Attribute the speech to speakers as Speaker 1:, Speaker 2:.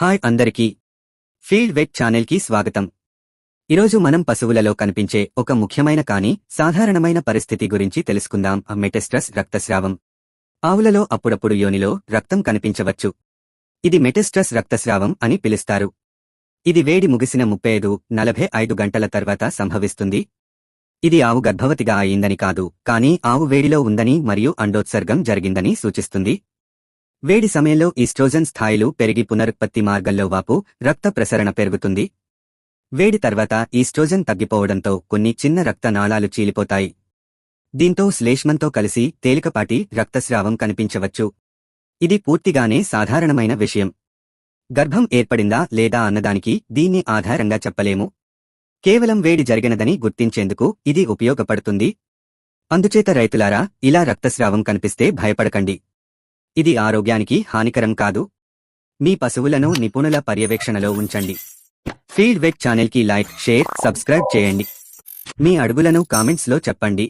Speaker 1: Hi అందరికీ. Field wet ఛానల్కి స్వాగతం. ఈరోజు మనం పశువులలో కనిపించే ఒక ముఖ్యమైన కానీ సాధారణమైన పరిస్థితి గురించి తెలుసుకుందాం. మెటెస్ట్రస్ రక్తస్రావం. ఆవులలో అప్పుడప్పుడు యోనిలో రక్తం కనిపించవచ్చు. ఇది మెటెస్ట్రస్ రక్తస్రావం అని పిలుస్తారు. ఇది వేడి ముగిసిన ముప్పై ఐదు నలభై ఐదు గంటల తర్వాత సంభవిస్తుంది. ఇది ఆవు గర్భవతిగా అయిందని కాదు కానీ ఆవు వేడిలో ఉందని మరియు అండోత్సర్గం జరిగిందని సూచిస్తుంది. వేడి సమయంలో ఈస్ట్రోజన్ స్థాయిలు పెరిగి పునరుత్పత్తి మార్గంలో వాపు రక్త ప్రసరణ పెరుగుతుంది. వేడి తర్వాత ఈస్ట్రోజన్ తగ్గిపోవడంతో కొన్ని చిన్న రక్త నాళాలు చీలిపోతాయి. దీంతో శ్లేష్మంతో కలిసి తేలికపాటి రక్తస్రావం కనిపించవచ్చు. ఇది పూర్తిగానే సాధారణమైన విషయం. గర్భం ఏర్పడిందా లేదా అన్నదానికి దీన్ని ఆధారంగా చెప్పలేము. కేవలం వేడి జరిగినదని గుర్తించేందుకు ఇది ఉపయోగపడుతుంది. అందుచేత రైతులారా ఇలా రక్తస్రావం కనిపిస్తే భయపడకండి. ఇది ఆరోగ్యానికి హానికరం కాదు. మీ పశువులను నిపుణుల పర్యవేక్షణలో ఉంచండి. ఫీడ్ వెట్ ఛానల్కి లైక్ షేర్ సబ్స్క్రైబ్ చేయండి. మీ అడుగులను కామెంట్స్లో చెప్పండి.